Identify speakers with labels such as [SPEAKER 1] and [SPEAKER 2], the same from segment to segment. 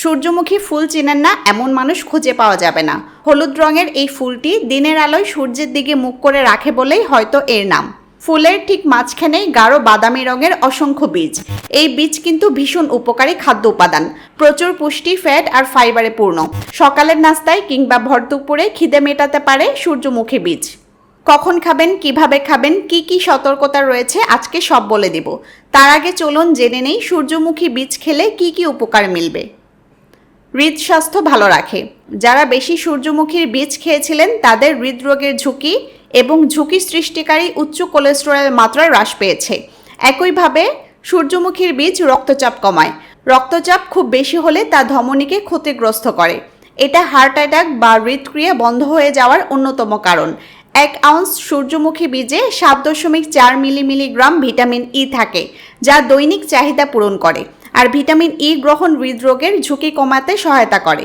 [SPEAKER 1] সূর্যমুখী ফুল চেনেন না, এমন মানুষ খুঁজে পাওয়া যাবে না। হলুদ রঙের এই ফুলটি দিনের আলোয় সূর্যের দিকে মুখ করে রাখে বলেই হয়তো এর নাম। ফুলের ঠিক মাঝখানেই গাঢ় বাদামি রঙের অসংখ্য বীজ। এই বীজ কিন্তু ভীষণ উপকারী খাদ্য উপাদান। প্রচুর পুষ্টি, ফ্যাট আর ফাইবারে পূর্ণ। সকালের নাস্তায় কিংবা ভর দুপুরে খিদে মেটাতে পারে সূর্যমুখী বীজ। কখন খাবেন, কীভাবে খাবেন, কি কি সতর্কতা রয়েছে, আজকে সব বলে দেব। তার আগে চলুন জেনে নেই সূর্যমুখী বীজ খেলে কি কি উপকার মিলবে। হৃদস্বাস্থ্য ভালো রাখে। যারা বেশি সূর্যমুখীর বীজ খেয়েছিলেন, তাদের হৃদরোগের ঝুঁকি এবং ঝুঁকি সৃষ্টিকারী উচ্চ কোলেস্টেরলের মাত্রা হ্রাস পেয়েছে। একইভাবে, সূর্যমুখীর বীজ রক্তচাপ কমায়। রক্তচাপ খুব বেশি হলে তা ধমনীকে ক্ষতিগ্রস্ত করে। এটা হার্ট অ্যাটাক বা হৃদক্রিয়া বন্ধ হয়ে যাওয়ার অন্যতম কারণ। এক আউন্স সূর্যমুখী বীজে সাত দশমিক চার মিলি মিলিগ্রাম ভিটামিন ই থাকে, যা দৈনিক চাহিদা পূরণ করে। আর ভিটামিন ই গ্রহণ হৃদরোগের ঝুঁকি কমাতে সহায়তা করে।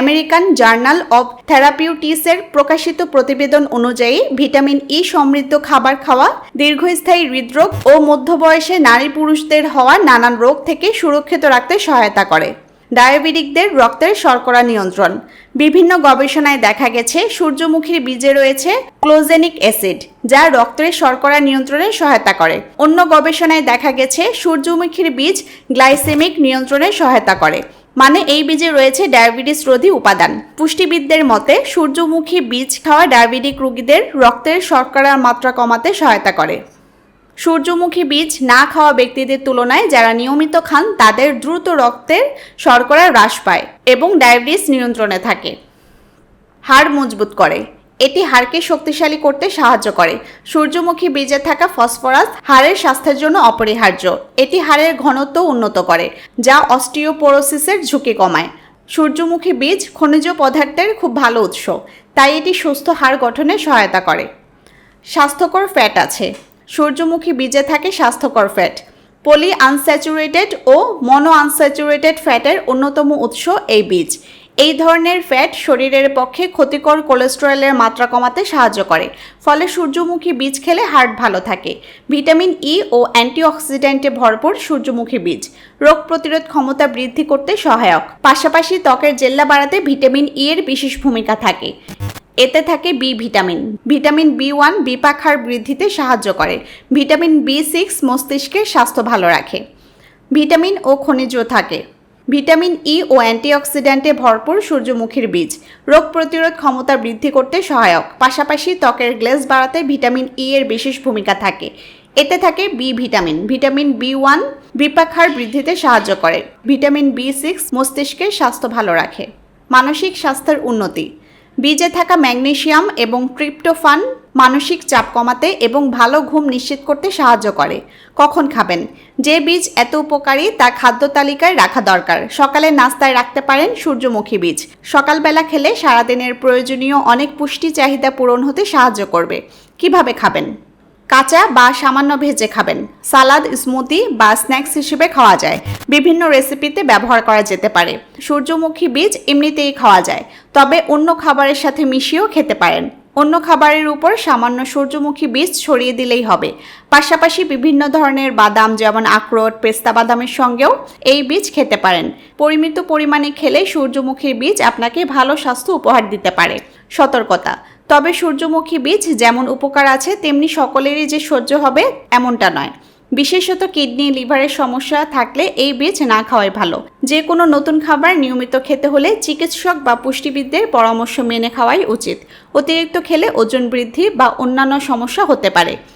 [SPEAKER 1] আমেরিকান জার্নাল অব থেরাপিউটিসের প্রকাশিত প্রতিবেদন অনুযায়ী ভিটামিন ই সমৃদ্ধ খাবার খাওয়া, দীর্ঘস্থায়ী হৃদরোগ ও মধ্যবয়সে নারী পুরুষদের হওয়া নানান রোগ থেকে সুরক্ষিত রাখতে সহায়তা করে। ডায়াবেটিকদের রক্তের শর্করা নিয়ন্ত্রণ। বিভিন্ন গবেষণায় দেখা গেছে, সূর্যমুখীর বীজে রয়েছে ক্লোজেনিক অ্যাসিড, যা রক্তের শর্করা নিয়ন্ত্রণে সহায়তা করে। অন্য গবেষণায় দেখা গেছে, সূর্যমুখীর বীজ গ্লাইসেমিক নিয়ন্ত্রণে সহায়তা করে। মানে এই বীজে রয়েছে ডায়াবেটিস রোধী উপাদান। পুষ্টিবিদদের মতে, সূর্যমুখী বীজ খাওয়া ডায়াবেটিক রোগীদের রক্তের শর্করার মাত্রা কমাতে সহায়তা করে। সূর্যমুখী বীজ না খাওয়া ব্যক্তিদের তুলনায় যারা নিয়মিত খান, তাদের দ্রুত রক্তের শর্করা হ্রাস পায় এবং ডায়াবেটিস নিয়ন্ত্রণে থাকে। হাড় মজবুত করে। এটি হাড়কে শক্তিশালী করতে সাহায্য করে। সূর্যমুখী বীজে থাকা ফসফরাস হাড়ের স্বাস্থ্যের জন্য অপরিহার্য। এটি হাড়ের ঘনত্ব উন্নত করে, যা অস্টিওপোরোসিসের ঝুঁকি কমায়। সূর্যমুখী বীজ খনিজ পদার্থের খুব ভালো উৎস, তাই এটি সুস্থ হাড় গঠনে সহায়তা করে। স্বাস্থ্যকর ফ্যাট আছে। সূর্যমুখী বীজে থাকে স্বাস্থ্যকর ফ্যাট। পলি আনস্যাচুরেটেড ও মনো আনস্যাচুরেটেড ফ্যাটের অন্যতম উৎস এই বীজ। এই ধরনের ফ্যাট শরীরের পক্ষে ক্ষতিকর কোলেস্টেরলের মাত্রা কমাতে সাহায্য করে, ফলে সূর্যমুখী বীজ খেলে হার্ট ভালো থাকে। ভিটামিন ই ও অ্যান্টিঅক্সিডেন্টে ভরপুর সূর্যমুখী বীজ। রোগ প্রতিরোধ ক্ষমতা বৃদ্ধি করতে সহায়ক। পাশাপাশি ত্বকের জেল্লা বাড়াতে ভিটামিন ই এর বিশেষ ভূমিকা থাকে। এতে থাকে B vitamin. Vitamin B one বিপাক হার বৃদ্ধিতে সাহায্য করে। ভিটামিন বি সিক্স মস্তিষ্কের স্বাস্থ্য ভালো রাখে। ভিটামিন ও খনিজ থাকে। ভিটামিন ই ও অ্যান্টিঅক্সিডেন্টে ভরপুর সূর্যমুখীর বীজ। রোগ প্রতিরোধ ক্ষমতা বৃদ্ধি করতে সহায়ক। পাশাপাশি ত্বকের গ্লেজ বাড়াতে ভিটামিন ই এর বিশেষ ভূমিকা থাকে। এতে থাকে B vitamin. Vitamin B one বিপাক হার বৃদ্ধিতে সাহায্য করে। ভিটামিন বি সিক্স মস্তিষ্কের স্বাস্থ্য ভালো রাখে। মানসিক স্বাস্থ্যের উন্নতি। বীজে থাকা ম্যাগনেশিয়াম এবং ট্রিপ্টোফান মানসিক চাপ কমাতে এবং ভালো ঘুম নিশ্চিত করতে সাহায্য করে। কখন খাবেন? যে বীজ এত উপকারী তা খাদ্য তালিকায় রাখা দরকার। সকালে নাস্তায় রাখতে পারেন সূর্যমুখী বীজ। সকালবেলা খেলে সারাদিনের প্রয়োজনীয় অনেক পুষ্টি চাহিদা পূরণ হতে সাহায্য করবে। কীভাবে খাবেন? কাঁচা বা সামান্য ভেজে খাবেন। সালাদ, স্মুদি বা স্ন্যাক্স হিসেবে খাওয়া যায়। বিভিন্ন রেসিপিতে ব্যবহার করা যেতে পারে। সূর্যমুখী বীজ এমনিতেই খাওয়া যায়। তবে অন্য খাবারের সাথে মিশিয়েও খেতে পারেন। অন্য খাবারের উপর সামান্য সূর্যমুখী বীজ ছড়িয়ে দিলেই হবে। পাশাপাশি বিভিন্ন ধরনের বাদাম, যেমন আখরোট, পেস্তা বাদামের সঙ্গেও এই বীজ খেতে পারেন। পরিমিত পরিমাণে খেলে সূর্যমুখীর বীজ আপনাকে ভালো স্বাস্থ্য উপহার দিতে পারে। সতর্কতা তবে সূর্যমুখী বীজ যেমন উপকার আছে, তেমনি সকলেরই যে সহ্য হবে এমনটা নয়। বিশেষত কিডনি, লিভারের সমস্যা থাকলে এই বীজ না খাওয়াই ভালো। যে কোনো নতুন খাবার নিয়মিত খেতে হলে চিকিৎসক বা পুষ্টিবিদদের পরামর্শ মেনে খাওয়াই উচিত। অতিরিক্ত খেলে ওজন বৃদ্ধি বা অন্যান্য সমস্যা হতে পারে।